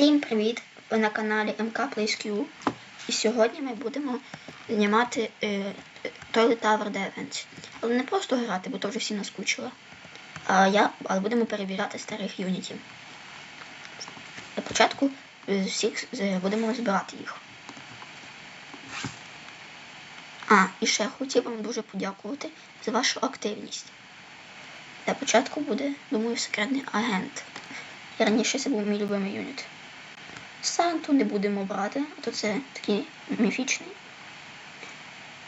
Всім привіт! Ви на каналі МК PlaysQ. І сьогодні ми будемо знімати е, е, Toilet Tower Defense. Але не просто грати, бо то вже всі наскучило. А я, але будемо перевіряти старих юнітів. Для початку е, всіх будемо збирати їх. А, і ще хотів вам дуже подякувати за вашу активність. Для початку буде, думаю, секретний агент. Раніше це був мій любимий юніт. Санту не будемо брати, а то це такий міфічний.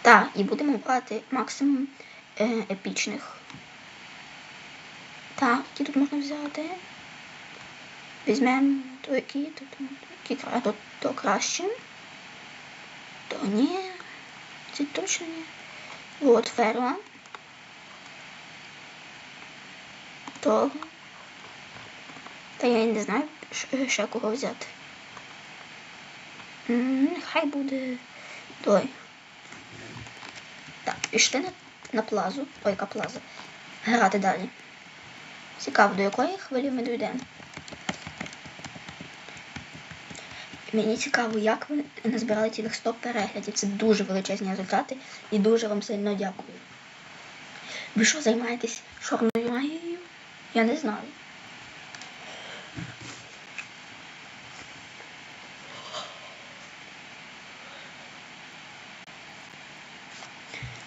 Так, і будемо брати максимум е, епічних. Так, які тут можна взяти? Візьмемо то які, то, то, які, кра- то, то краще. То ні. Це точно ні. От ферма. То. Та я не знаю, ще кого взяти. М, Нехай буде той. Так, пішли на, на плазу. Ой, яка плаза. Грати далі. Цікаво, до якої хвилі ми дійдемо. Мені цікаво, як ви назбирали цілих 100 переглядів. Це дуже величезні результати і дуже вам сильно дякую. Ви що займаєтесь чорною магією? Я не знаю.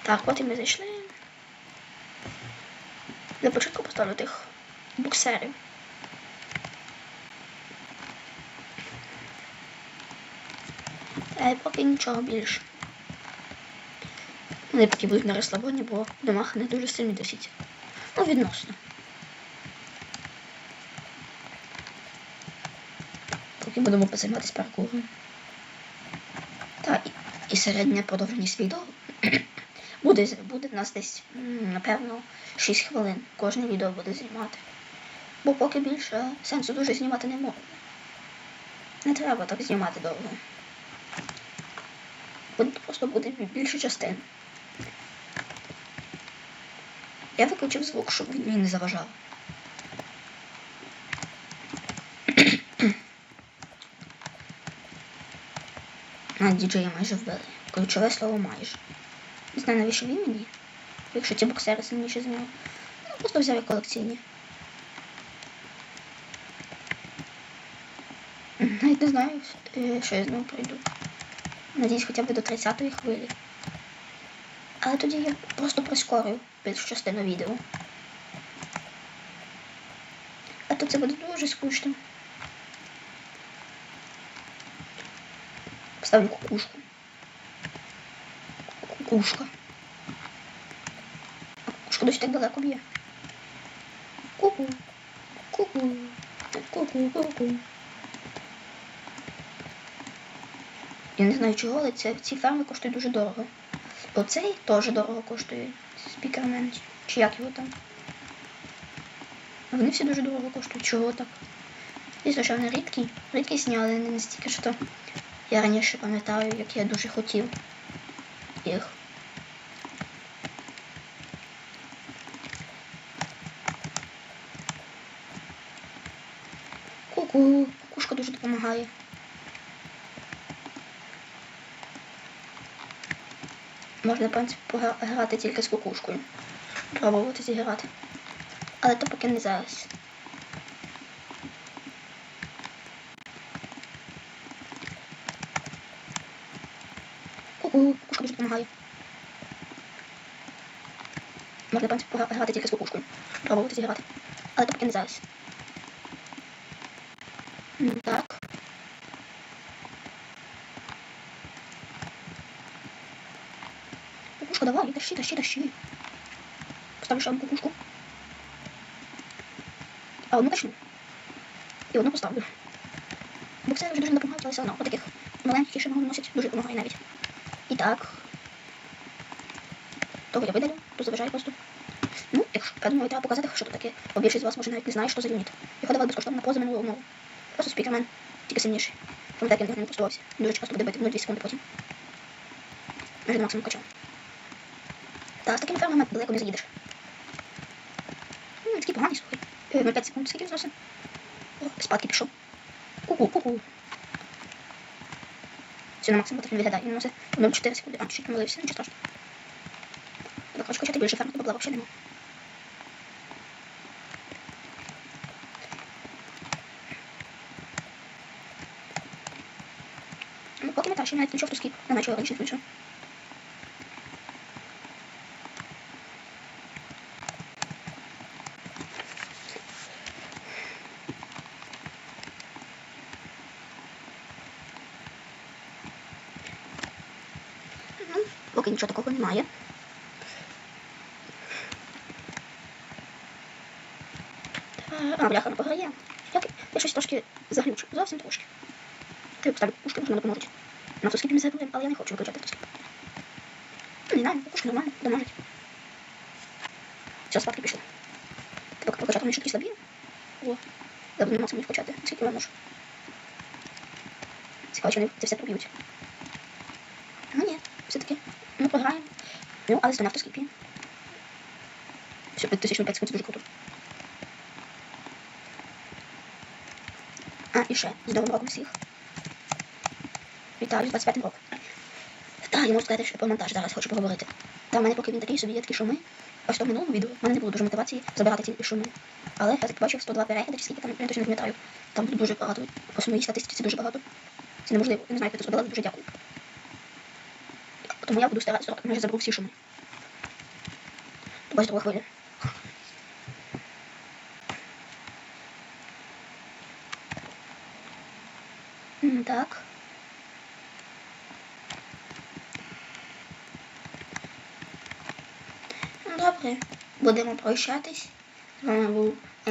Так, от і ми зайшли. Для початку поставлю тих боксерів. Е, поки нічого більше. Вони поки будуть на розслабоні, бо в домах не дуже сильно досить. Ну, відносно. Поки будемо позайматися паркуром. Так, і, середня продовженість відео буде, буде нас десь, напевно, 6 хвилин. Кожне відео буде знімати. Бо поки більше сенсу дуже знімати не можна. Не треба так знімати довго. Просто буде більше частин. Я виключив звук, щоб він мені не заважав. А, діджея майже вбили. Ключове слово майже. Не знаю, навіщо він мені. Якщо ці боксери сильніші з нього. Ну, просто взяв як колекційні. Навіть не знаю, е, що я з ним пройду. Надіюсь, хоча б до 30-ї хвилі. Але тоді я просто прискорю більшу частину відео. А то це буде дуже скучно. Поставлю кукушку. Кукушка. Кукушка досі так далеко б'є. Ку-ку. Ку-ку. Ку-ку, ку-ку. Я не знаю чого, але це, ці ферми коштують дуже дорого. Оцей теж дорого коштує. Спікермен. Чи як його там? Вони всі дуже дорого коштують. Чого так? Звісно, що вони рідкі. Рідкісні, але не настільки, що. Я раніше пам'ятаю, як я дуже хотів їх. Ку-ку, кукушка дуже допомагає. Можна, в принципі, погра- грати тільки з кукушкою. Пробувати зіграти. Але то поки не зараз. Ку-ку, кукушка дуже допомагає. Можна, в принципі, погра- грати тільки з кукушкою. Пробувати зіграти. Але то поки не зараз. Так. Кукушка, давай, тащи, тащи, тащи. Поставлю ще одну кукушку. А одну тащу. І одну поставлю. Боксери вже дуже але все одно. Отаких маленьких ще носять дуже допомагає навіть. І. Того я видалю, то заважає просто. Ну, якщо я думаю, треба показати, що тут таке. Бо більшість з вас може навіть не знає, що за юніт. Його давали безкоштовно поза минулого мову. Просто спікермен, тільки сильніший. Пам'ятаю, як він не постувався. Дуже часто буде бити, ну 2 секунди потім. Майже до максимуму качав. Та з такими фермами далеко не заїдеш. Ну, такий поганий, слухай. Е, 0,5 секунд скільки зносить. О, спадки пішов. Ку-ку, ку-ку. Все на максимум так він виглядає. Він носить 0,4 секунди. А, чуть помилився, нічого страшного. Так, хочу качати більше ферму, бабла взагалі нема. Навіть нічого в тускіп. Не наче раніше включив. Ну, поки нічого такого немає. А, бляха, не пограє. Я щось трошки заглючу. Зовсім трошки. Ти поставлю пушки, можна допоможуть. На тускіпі ми забудемо, але я не хочу виключати тускіп. Не знаю, пушки нормально, доможуть. Все, спадки пішли. Поки покачати вони ще такі слабі. О, я буду максимум їх почати. Скільки я можу. Цікаво, чи вони це все проб'ють. Ну ні, все-таки. Ну, програємо. Ну, але на автоскіпі. Все, 5005 секунд, це дуже круто. А, і ще, з роком всіх. Вітаю, з 25 роком. Так, я можу сказати, що про монтаж зараз хочу поговорити. Та в мене поки він такий собі є такі шуми. Ось то в минулому відео в мене не було дуже мотивації забирати ці шуми. Але я так бачив 102 перегляди, чи скільки там, я точно не пам'ятаю. Там дуже багато. По моїй статистиці дуже багато. Це неможливо. Я не знаю, як це зробили, але дуже дякую. Тому я буду старатися, майже заберу всі шуми. Ось друга хвиля. Так. Будемо прощатись. З вами був